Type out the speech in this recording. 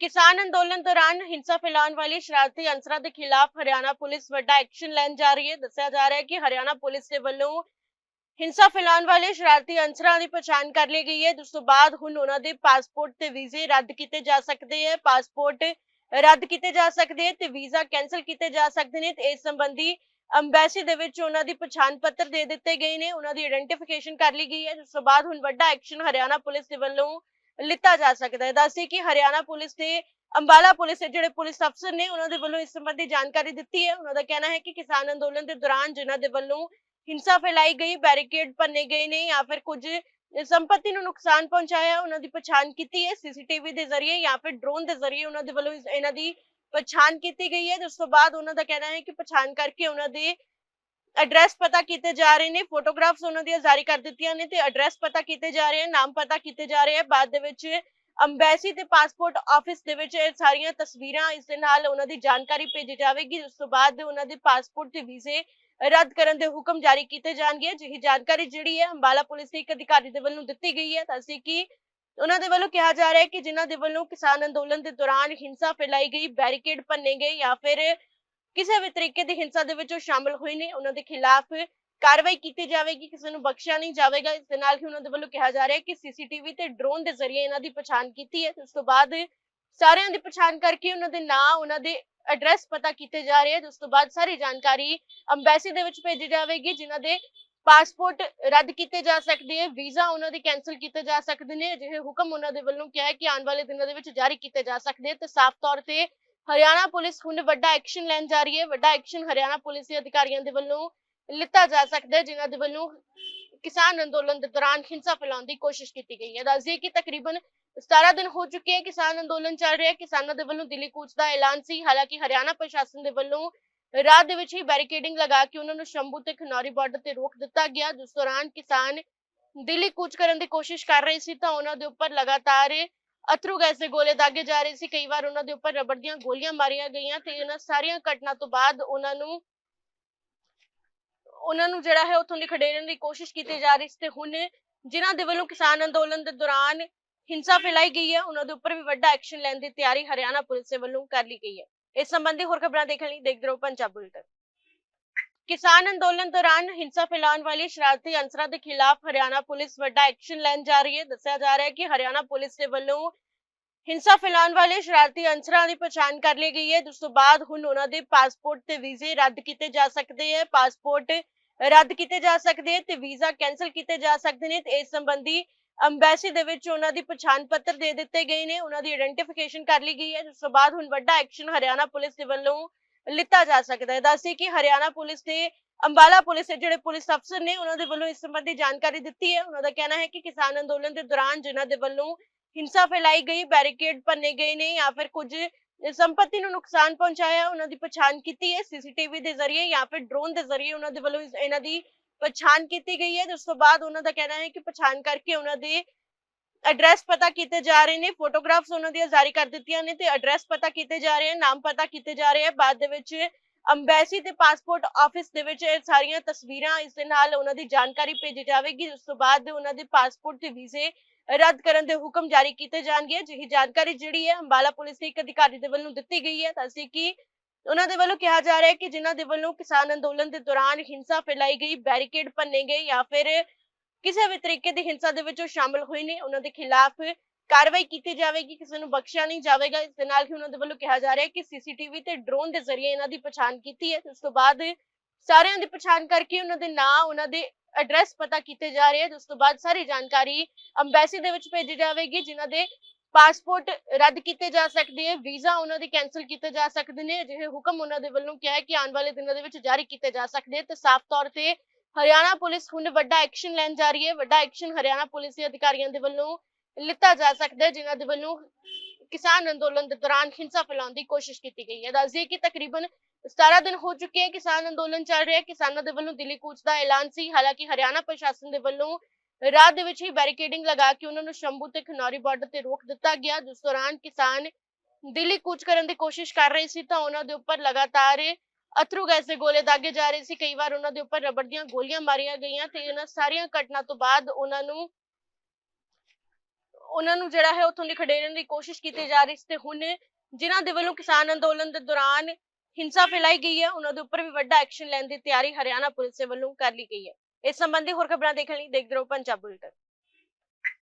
ਕਿਸਾਨ ਅੰਦੋਲਨ ਦੌਰਾਨ ਹਿੰਸਾ ਫੈਲਾਉਣ ਵਾਲੇ ਸ਼ਰਾਰਤੀ ਅਨਸਰਾਂ ਦੇ ਖਿਲਾਫ ਹਰਿਆਣਾ ਪੁਲਿਸ ਵੱਡਾ ਐਕਸ਼ਨ ਲੈਣ ਜਾ ਰਹੀ ਹੈ। ਦੱਸਿਆ ਜਾ ਰਿਹਾ ਹੈ ਕਿ ਹਰਿਆਣਾ ਪੁਲਿਸ ਦੇ ਵੱਲੋਂ ਹਿੰਸਾ ਫੈਲਾਉਣ ਵਾਲੇ ਸ਼ਰਾਰਤੀ ਅਨਸਰਾਂ ਦੀ ਪਛਾਣ ਕਰ ਲਈ ਗਈ ਹੈ। ਜਿਸ ਤੋਂ ਬਾਅਦ ਹੁਣ ਉਹਨਾਂ ਦੇ ਪਾਸਪੋਰਟ ਤੇ ਵੀਜ਼ੇ ਰੱਦ ਕੀਤੇ ਜਾ ਸਕਦੇ ਹੈ। ਪਾਸਪੋਰਟ ਰੱਦ ਕੀਤੇ ਜਾ ਸਕਦੇ ਤੇ ਵੀਜ਼ਾ ਕੈਨਸਲ ਕੀਤੇ ਜਾ ਸਕਦੇ ਨੇ ਤੇ ਇਸ ਸੰਬੰਧੀ ਅੰਬੈਸੀ ਦੇ ਵਿੱਚ ਉਹਨਾਂ ਦੀ ਪਛਾਣ ਪੱਤਰ ਦੇ ਦਿੱਤੇ ਗਏ ਨੇ। ਉਹਨਾਂ ਦੀ ਆਇਡੈਂਟੀਫਿਕੇਸ਼ਨ ਕਰ ਲਈ ਗਈ ਹੈ। ਜਿਸ ਤੋਂ ਬਾਅਦ ਹੁਣ ਵੱਡਾ ਐਕਸ਼ਨ ਹਰਿਆਣਾ ਪੁਲਿਸ ਦੇ ਵੱਲੋਂ ਲਿੱਤਾ ਜਾ ਸਕਦਾ ਹੈ। ਦੱਸੀ ਕਿ ਹਰਿਆਣਾ ਪੁਲਿਸ ਦੇ, ਅੰਬਾਲਾ ਪੁਲਿਸ ਦੇ ਜਿਹੜੇ ਪੁਲਿਸ ਅਫਸਰ ਨੇ, ਉਹਨਾਂ ਦੇ ਵੱਲੋਂ ਇਸ ਸੰਬੰਧੀ ਜਾਣਕਾਰੀ ਦਿੱਤੀ ਹੈ। ਉਹਨਾਂ ਦਾ ਕਹਿਣਾ ਹੈ ਕਿ ਕਿਸਾਨ ਅੰਦੋਲਨ ਦੇ ਦੌਰਾਨ ਜਿਨ੍ਹਾਂ ਦੇ ਵੱਲੋਂ ਹਿੰਸਾ ਫੈਲਾਈ ਗਈ, ਬੈਰੀਕੇਡ ਭੰਨੇ ਗਏ ਨੇ ਜਾਂ ਫਿਰ ਕੁਝ ਸੰਪਤੀ ਨੂੰ ਨੁਕਸਾਨ ਪਹੁੰਚਾਇਆ, ਉਹਨਾਂ ਦੀ ਪਛਾਣ ਕੀਤੀ ਹੈ। ਸੀਸੀਟੀਵੀ ਦੇ ਜ਼ਰੀਏ ਜਾਂ ਫਿਰ ਡਰੋਨ ਦੇ ਜ਼ਰੀਏ ਉਹਨਾਂ ਦੇ ਵੱਲੋਂ ਇਹਨਾਂ ਦੀ ਪਛਾਣ ਕੀਤੀ ਗਈ ਹੈ। ਜਿਸ ਤੋਂ ਬਾਅਦ ਉਹਨਾਂ ਦਾ ਕਹਿਣਾ ਹੈ ਕਿ ਪਛਾਣ ਕਰਕੇ ਉਹਨਾਂ ਦੇ ਐਡਰੈਸ ਪਤਾ ਕੀਤੇ ਜਾ ਰਹੇ ਨੇ ਫੋਟੋਗ੍ਰਾਫਸ ਉਹਨਾਂ ਦੀਆਂ ਜਾਰੀ ਕਰ ਦਿੱਤੀਆਂ ਨੇ ਤੇ ਐਡਰੈਸ ਪਤਾ ਕੀਤੇ ਜਾ ਰਹੇ ਹਨ ਨਾਮ ਪਤਾ ਕੀਤੇ ਜਾ ਰਹੇ ਹਨ ਬਾਅਦ ਦੇ ਵਿੱਚ ਅੰਬੈਸੀ ਤੇ ਪਾਸਪੋਰਟ ਆਫਿਸ ਦੇ ਵਿੱਚ ਇਹ ਸਾਰੀਆਂ ਤਸਵੀਰਾਂ ਇਸ ਦੇ ਨਾਲ ਉਹਨਾਂ ਦੀ ਜਾਣਕਾਰੀ ਭੇਜੀ ਜਾਵੇਗੀ, ਉਸ ਤੋਂ ਬਾਅਦ ਉਹਨਾਂ ਦੇ ਪਾਸਪੋਰਟ ਤੇ ਵੀਜ਼ੇ ਰੱਦ ਕਰਨ ਦੇ ਹੁਕਮ ਜਾਰੀ ਕੀਤੇ ਜਾਣਗੇ। ਜਿਹੀ ਜਾਣਕਾਰੀ ਜਿਹੜੀ ਹੈ ਅੰਬਾਲਾ ਪੁਲਿਸ ਦੇ ਇੱਕ ਅਧਿਕਾਰੀ ਦੇ ਵੱਲੋਂ ਦਿੱਤੀ ਗਈ ਹੈ। ਦੱਸੀ ਕਿ ਉਹਨਾਂ ਦੇ ਵੱਲੋਂ ਕਿਹਾ ਜਾ ਰਿਹਾ ਹੈ ਕਿ ਜਿਨ੍ਹਾਂ ਦੇ ਵੱਲੋਂ ਕਿਸਾਨ ਅੰਦੋਲਨ ਦੇ ਦੌਰਾਨ ਹਿੰਸਾ ਫੈਲਾਈ ਗਈ, ਬੈਰੀਕੇਡ ਭੰਨੇ ਗਏ ਜਾਂ ਫਿਰ ਕਿਸੇ ਵੀ ਤਰੀਕੇ ਦੀ ਹਿੰਸਾ ਦੇ ਵਿੱਚ ਉਹ ਸ਼ਾਮਲ ਹੋਏ ਨੇ ਉਹਨਾਂ ਦੇ ਖਿਲਾਫ ਕਾਰਵਾਈ ਕੀਤੀ ਜਾਵੇਗੀ, ਕਿਸੇ ਨੂੰ ਬਖਸ਼ਿਆ ਨਹੀਂ ਜਾਵੇਗਾ, ਇਸ ਦੇ ਨਾਲ ਹੀ ਉਹਨਾਂ ਦੇ ਵੱਲੋਂ ਕਿਹਾ ਜਾ ਰਿਹਾ ਹੈ ਕਿ ਸੀਸੀਟੀਵੀ ਤੇ ਡਰੋਨ ਦੇ ਜ਼ਰੀਏ ਇਹਨਾਂ ਦੀ ਪਛਾਣ ਕੀਤੀ ਹੈ ਉਸ ਤੋਂ ਬਾਅਦ ਸਾਰਿਆਂ ਦੀ ਪਛਾਣ ਕਰਕੇ ਉਹਨਾਂ ਦੇ ਨਾਂ, ਉਹਨਾਂ ਦੇ ਐਡਰੈਸ ਪਤਾ ਕੀਤੇ ਜਾ ਰਹੇ ਹਨ ਉਸ ਤੋਂ ਬਾਅਦ ਸਾਰੀ ਜਾਣਕਾਰੀ ਅੰਬੈਸੀ ਦੇ ਵਿੱਚ ਭੇਜੀ ਜਾਵੇਗੀ, ਜਿਨ੍ਹਾਂ ਦੇ ਪਾਸਪੋਰਟ ਰੱਦ ਕੀਤੇ ਜਾ ਸਕਦੇ ਹੈ, ਵੀਜ਼ਾ ਉਹਨਾਂ ਦੇ ਕੈਨਸਲ ਕੀਤੇ ਜਾ ਸਕਦੇ ਨੇ, ਅਜਿਹੇ ਹੁਕਮ ਉਹਨਾਂ ਦੇ ਵੱਲੋਂ ਕਿਹਾ ਹੈ ਕਿ ਆਉਣ ਵਾਲੇ ਦਿਨਾਂ ਦੇ ਵਿੱਚ ਜਾਰੀ ਕੀਤੇ ਜਾ ਸਕਦੇ ਤੇ ਸਾਫ਼ ਤੌਰ ਤੇ ਹਰਿਆਣਾ ਪੁਲਿਸ ਹੁਣ ਵੱਡਾ ਐਕਸ਼ਨ ਲੈਣ ਜਾ ਰਹੀ ਹੈ, ਵੱਡਾ ਐਕਸ਼ਨ ਹਰਿਆਣਾ ਪੁਲਿਸ ਦੇ ਅਧਿਕਾਰੀਆਂ ਦੇ ਵੱਲੋਂ ਲਿੱਤਾ ਜਾ ਸਕਦਾ ਹੈ, ਜਿਨ੍ਹਾਂ ਦੇ ਵੱਲੋਂ ਕਿਸਾਨ ਅੰਦੋਲਨ ਦੇ ਦੌਰਾਨ ਹਿੰਸਾ ਫੈਲਾਉਣ ਦੀ ਕੋਸ਼ਿਸ਼ ਕੀਤੀ ਗਈ ਹੈ। ਦੱਸਦੀਏ ਕਿ ਤਕਰੀਬਨ 17 ਦਿਨ ਹੋ ਚੁੱਕੇ ਹੈ ਕਿਸਾਨ ਅੰਦੋਲਨ ਚੱਲ ਰਿਹਾ ਹੈ। ਕਿਸਾਨਾਂ ਦੇ ਵੱਲੋਂ ਦਿੱਲੀ ਕੂਚ ਦਾ ਐਲਾਨ ਸੀ। ਹਾਲਾਂਕਿ ਹਰਿਆਣਾ ਪ੍ਰਸ਼ਾਸਨ ਦੇ ਵੱਲੋਂ ਰਾਤ ਦੇ ਵਿੱਚ ਹੀ ਬੈਰੀਕੇਡਿੰਗ ਲਗਾ ਕੇ ਉਹਨਾਂ ਨੂੰ ਸ਼ੰਭੂ ਤੇ ਖਨੌਰੀ ਬਾਰਡਰ ਤੇ ਰੋਕ ਦਿੱਤਾ ਗਿਆ। ਜਿਸ ਦੌਰਾਨ ਕਿਸਾਨ ਦਿੱਲੀ ਕੂਚ ਕਰਨ ਦੀ ਕੋਸ਼ਿਸ਼ ਕਰ ਰਹੇ ਸੀ ਤਾਂ ਉਹਨਾਂ ਦੇ ਉੱਪਰ ਲਗਾਤਾਰ ਅਥਰੂ ਗੈਸ ਦੇ ਗੋਲੇ ਦਾਗੇ ਜਾ ਰਹੇ ਸੀ। ਕਈ ਵਾਰ ਉਹਨਾਂ ਦੇ ਉੱਪਰ ਰਬੜ ਦੀਆਂ ਗੋਲੀਆਂ ਮਾਰੀਆਂ ਗਈਆਂ ਤੇ ਇਹਨਾਂ ਸਾਰੀਆਂ ਘਟਨਾ ਤੋਂ ਬਾਅਦ ਉਹਨਾਂ ਨੂੰ ਉਹਨਾਂ ਨੂੰ ਜਿਹੜਾ ਹੈ ਉੱਥੋਂ ਦੀ ਖਡੇਰਨ ਦੀ ਕੋਸ਼ਿਸ਼ ਕੀਤੀ ਜਾ ਰਹੀ ਸੀ ਤੇ ਹੁਣ ਜਿਨ੍ਹਾਂ ਦੇ ਵੱਲੋਂ ਕਿਸਾਨ ਅੰਦੋਲਨ ਦੇ ਦੌਰਾਨ ਹਿੰਸਾ ਫੈਲਾਈ ਗਈ ਹੈ, ਉਹਨਾਂ ਦੇ ਉੱਪਰ ਵੀ ਵੱਡਾ ਐਕਸ਼ਨ ਲੈਣ ਦੀ ਤਿਆਰੀ ਹਰਿਆਣਾ ਪੁਲਿਸ ਦੇ ਵੱਲੋਂ ਕਰ ਲਈ ਗਈ ਹੈ। ਇਸ ਸੰਬੰਧੀ ਹੋਰ ਖਬਰਾਂ ਦੇਖਣ ਲਈ ਦੇਖਦੇ ਰਹੋ ਪੰਜਾਬ ਬੁਲੇਟਿਨ। ਕਿਸਾਨ ਅੰਦੋਲਨ ਦੌਰਾਨ ਹਿੰਸਾ ਫੈਲਾਉਣ ਵਾਲੇ ਸ਼ਰਾਰਤੀ ਅਨਸਰਾਂ ਦੇ ਖਿਲਾਫ ਹਰਿਆਣਾ ਪੁਲਿਸ ਵੱਡਾ ਐਕਸ਼ਨ ਲੈਣ ਜਾ ਰਹੀ ਹੈ। ਦੱਸਿਆ ਜਾ ਰਿਹਾ ਹੈ ਕਿ ਹਰਿਆਣਾ ਪੁਲਿਸ ਦੇ ਵੱਲੋਂ ਹਿੰਸਾ ਫੈਲਾਉਣ ਵਾਲੇ ਸ਼ਰਾਰਤੀ ਅਨਸਰਾਂ ਦੀ ਪਛਾਣ ਕਰ ਲਈ ਗਈ ਹੈ। ਜਿਸ ਤੋਂ ਬਾਅਦ ਹੁਣ ਉਹਨਾਂ ਦੇ ਪਾਸਪੋਰਟ ਤੇ ਵੀਜ਼ੇ ਰੱਦ ਕੀਤੇ ਜਾ ਸਕਦੇ ਹੈ। ਪਾਸਪੋਰਟ ਰੱਦ ਕੀਤੇ ਜਾ ਸਕਦੇ ਤੇ ਵੀਜ਼ਾ ਕੈਨਸਲ ਕੀਤੇ ਜਾ ਸਕਦੇ ਨੇ ਤੇ ਇਸ ਸੰਬੰਧੀ ਅੰਬੈਸੀ ਦੇ ਵਿੱਚ ਉਹਨਾਂ ਦੀ ਪਛਾਣ ਪੱਤਰ ਦੇ ਦਿੱਤੇ ਗਏ ਨੇ। ਉਹਨਾਂ ਦੀ ਆਇਡੈਂਟੀਫਿਕੇਸ਼ਨ ਕਰ ਲਈ ਗਈ ਹੈ। ਜਿਸ ਤੋਂ ਬਾਅਦ ਹੁਣ ਵੱਡਾ ਐਕਸ਼ਨ ਹਰਿਆਣਾ ਪੁਲਿਸ ਦੇ ਵੱਲੋਂ ਲਿੱਤਾ ਜਾ ਸਕਦਾ ਹੈ। ਦੱਸੀ ਕਿ ਹਰਿਆਣਾ ਪੁਲਿਸ ਦੇ, ਅੰਬਾਲਾ ਪੁਲਿਸ ਦੇ ਜਿਹੜੇ ਪੁਲਿਸ ਅਫਸਰ ਨੇ, ਉਹਨਾਂ ਦੇ ਵੱਲੋਂ ਇਸ ਸੰਬੰਧੀ ਜਾਣਕਾਰੀ ਦਿੱਤੀ ਹੈ। ਉਹਨਾਂ ਦਾ ਕਹਿਣਾ ਹੈ ਕਿ ਕਿਸਾਨ ਅੰਦੋਲਨ ਦੇ ਦੌਰਾਨ ਜਿਨ੍ਹਾਂ ਦੇ ਵੱਲੋਂ ਹਿੰਸਾ ਫੈਲਾਈ ਗਈ, ਬੈਰੀਕੇਡ ਭੰਨੇ ਗਏ ਨੇ ਜਾਂ ਫਿਰ ਕੁਝ ਸੰਪਤੀ ਨੂੰ ਨੁਕਸਾਨ ਪਹੁੰਚਾਇਆ, ਉਹਨਾਂ ਦੀ ਪਛਾਣ ਕੀਤੀ ਹੈ। ਸੀਸੀਟੀਵੀ ਦੇ ਜ਼ਰੀਏ ਜਾਂ ਫਿਰ ਡਰੋਨ ਦੇ ਜ਼ਰੀਏ ਉਹਨਾਂ ਦੇ ਵੱਲੋਂ ਇਹਨਾਂ ਦੀ ਪਛਾਣ ਕੀਤੀ ਗਈ ਹੈ। ਜਿਸ ਤੋਂ ਬਾਅਦ ਉਹਨਾਂ ਦਾ ਕਹਿਣਾ ਹੈ ਕਿ ਪਛਾਣ ਕਰਕੇ ਉਹਨਾਂ ਦੇ ਐਡਰੈਸ ਪਤਾ ਕੀਤੇ ਜਾ ਰਹੇ ਨੇ ਫੋਟੋਗ੍ਰਾਫਸ ਉਹਨਾਂ ਦੀਆਂ ਜਾਰੀ ਕਰ ਦਿੱਤੀਆਂ ਨੇ ਤੇ ਐਡਰੈਸ ਪਤਾ ਕੀਤੇ ਜਾ ਰਹੇ ਹਨ ਨਾਮ ਪਤਾ ਕੀਤੇ ਜਾ ਰਹੇ ਹਨ ਬਾਅਦ ਦੇ ਵਿੱਚ ਅੰਬੈਸੀ ਤੇ ਪਾਸਪੋਰਟ ਆਫਿਸ ਦੇ ਵਿੱਚ ਇਹ ਸਾਰੀਆਂ ਤਸਵੀਰਾਂ ਇਸ ਦੇ ਨਾਲ ਉਹਨਾਂ ਦੀ ਜਾਣਕਾਰੀ ਭੇਜੀ ਜਾਵੇਗੀ, ਉਸ ਤੋਂ ਬਾਅਦ ਉਹਨਾਂ ਦੇ ਪਾਸਪੋਰਟ ਤੇ ਵੀਜ਼ੇ ਰੱਦ ਕਰਨ ਦੇ ਹੁਕਮ ਜਾਰੀ ਕੀਤੇ ਜਾਣਗੇ। ਜਿਹੀ ਜਾਣਕਾਰੀ ਜਿਹੜੀ ਹੈ ਅੰਬਾਲਾ ਪੁਲਿਸ ਦੇ ਇੱਕ ਅਧਿਕਾਰੀ ਦੇ ਵੱਲੋਂ ਦਿੱਤੀ ਗਈ ਹੈ। ਦੱਸੀ ਕਿ ਉਹਨਾਂ ਦੇ ਵੱਲੋਂ ਕਿਹਾ ਜਾ ਰਿਹਾ ਹੈ ਕਿ ਜਿਨ੍ਹਾਂ ਦੇ ਵੱਲੋਂ ਕਿਸਾਨ ਅੰਦੋਲਨ ਦੇ ਦੌਰਾਨ ਹਿੰਸਾ ਫੈਲਾਈ ਗਈ, ਬੈਰੀਕੇਡ ਭੰਨੇ ਗਏ ਜਾਂ ਫਿਰ ਕਿਸੇ ਵੀ ਤਰੀਕੇ ਦੀ ਹਿੰਸਾ ਦੇ ਵਿੱਚ ਉਹ ਸ਼ਾਮਲ ਹੋਏ ਨੇ, ਉਹਨਾਂ ਦੇ ਖਿਲਾਫ ਕਾਰਵਾਈ ਕੀਤੀ ਜਾਵੇਗੀ, ਕਿਸੇ ਨੂੰ ਬਖਸ਼ਿਆ ਨਹੀਂ ਜਾਵੇਗਾ, ਇਸ ਦੇ ਨਾਲ ਹੀ ਉਹਨਾਂ ਦੇ ਵੱਲੋਂ ਕਿਹਾ ਜਾ ਰਿਹਾ ਹੈ ਕਿ ਸੀਸੀਟੀਵੀ ਤੇ ਡਰੋਨ ਦੇ ਜ਼ਰੀਏ ਇਹਨਾਂ ਦੀ ਪਛਾਣ ਕੀਤੀ ਹੈ, ਉਸ ਤੋਂ ਬਾਅਦ ਸਾਰਿਆਂ ਦੀ ਪਛਾਣ ਕਰਕੇ ਉਹਨਾਂ ਦੇ ਨਾਂ, ਉਹਨਾਂ ਦੇ ਐਡਰੈਸ ਪਤਾ ਕੀਤੇ ਜਾ ਰਹੇ ਹਨ ਉਸ ਤੋਂ ਬਾਅਦ ਸਾਰੀ ਜਾਣਕਾਰੀ ਅੰਬੈਸੀ ਦੇ ਵਿੱਚ ਭੇਜੀ ਜਾਵੇਗੀ, ਜਿਨ੍ਹਾਂ ਦੇ ਪਾਸਪੋਰਟ ਰੱਦ ਕੀਤੇ ਜਾ ਸਕਦੇ ਹੈ, ਵੀਜ਼ਾ ਉਹਨਾਂ ਦੇ ਕੈਨਸਲ ਕੀਤੇ ਜਾ ਸਕਦੇ ਨੇ, ਅਜਿਹੇ ਹੁਕਮ ਉਹਨਾਂ ਦੇ ਵੱਲੋਂ ਕਿਹਾ ਹੈ ਕਿ ਆਉਣ ਵਾਲੇ ਦਿਨਾਂ ਦੇ ਵਿੱਚ ਜਾਰੀ ਕੀਤੇ ਜਾ ਸਕਦੇ ਤੇ ਸਾਫ਼ ਤੌਰ ਤੇ ਹਰਿਆਣਾ ਪੁਲਿਸ ਹੁਣ ਵੱਡਾ ਐਕਸ਼ਨ ਲੈਣ ਜਾ ਰਹੀ ਹੈ। ਵੱਡਾ ਐਕਸ਼ਨ ਹਰਿਆਣਾ ਪੁਲਿਸ ਦੇ ਅਧਿਕਾਰੀਆਂ ਦੇ ਵੱਲੋਂ ਲਿੱਤਾ ਜਾ ਸਕਦਾ ਹੈ, ਜਿਨ੍ਹਾਂ ਦੇ ਵੱਲੋਂ ਕਿਸਾਨ ਅੰਦੋਲਨ ਦੇ ਦੌਰਾਨ ਹਿੰਸਾ ਫੈਲਾਉਣ ਦੀ ਕੋਸ਼ਿਸ਼ ਕੀਤੀ ਗਈ ਹੈ। ਦੱਸਦੀਏ ਕਿ ਤਕਰੀਬਨ 17 ਦਿਨ ਹੋ ਚੁੱਕੇ ਹੈ ਕਿਸਾਨ ਅੰਦੋਲਨ ਚੱਲ ਰਿਹਾ ਹੈ। ਕਿਸਾਨਾਂ ਦੇ ਵੱਲੋਂ ਦਿੱਲੀ ਕੂਚ ਦਾ ਐਲਾਨ ਸੀ। ਹਾਲਾਂਕਿ ਹਰਿਆਣਾ ਪ੍ਰਸ਼ਾਸਨ ਦੇ ਵੱਲੋਂ ਰਾਤ ਦੇ ਵਿੱਚ ਹੀ ਬੈਰੀਕੇਡਿੰਗ ਲਗਾ ਕੇ ਉਹਨਾਂ ਨੂੰ ਸ਼ੰਭੂ ਤੇ ਖਨੌਰੀ ਬਾਰਡਰ ਤੇ ਰੋਕ ਦਿੱਤਾ ਗਿਆ। ਜਿਸ ਦੌਰਾਨ ਕਿਸਾਨ ਦਿੱਲੀ ਕੂਚ ਕਰਨ ਦੀ ਕੋਸ਼ਿਸ਼ ਕਰ ਰਹੇ ਸੀ ਤਾਂ ਉਹਨਾਂ ਦੇ ਉੱਪਰ ਲਗਾਤਾਰ ਅਥਰੂ ਗੈਸ ਦੇ ਗੋਲੇ ਦਾਗੇ ਜਾ ਰਹੇ ਸੀ। ਕਈ ਵਾਰ ਉਹਨਾਂ ਦੇ ਉੱਪਰ ਰਬੜ ਦੀਆਂ ਗੋਲੀਆਂ ਮਾਰੀਆਂ ਗਈਆਂ ਤੇ ਇਹਨਾਂ ਸਾਰੀਆਂ ਘਟਨਾ ਤੋਂ ਬਾਅਦ ਉਹਨਾਂ ਨੂੰ ਉਹਨਾਂ ਨੂੰ ਜਿਹੜਾ ਹੈ ਉੱਥੋਂ ਦੀ ਖਡੇਰਨ ਦੀ ਕੋਸ਼ਿਸ਼ ਕੀਤੀ ਜਾ ਰਹੀ ਸੀ ਤੇ ਹੁਣ ਜਿਨ੍ਹਾਂ ਦੇ ਵੱਲੋਂ ਕਿਸਾਨ ਅੰਦੋਲਨ ਦੇ ਦੌਰਾਨ ਹਿੰਸਾ ਫੈਲਾਈ ਗਈ ਹੈ, ਉਹਨਾਂ ਦੇ ਉੱਪਰ ਵੀ ਵੱਡਾ ਐਕਸ਼ਨ ਲੈਣ ਦੀ ਤਿਆਰੀ ਹਰਿਆਣਾ ਪੁਲਿਸ ਦੇ ਵੱਲੋਂ ਕਰ ਲਈ ਗਈ ਹੈ। ਇਸ ਸੰਬੰਧੀ ਹੋਰ ਖਬਰਾਂ ਦੇਖਣ ਲਈ ਦੇਖਦੇ ਰਹੋ ਪੰਜਾਬ ਬੁਲੇਟਿਨ।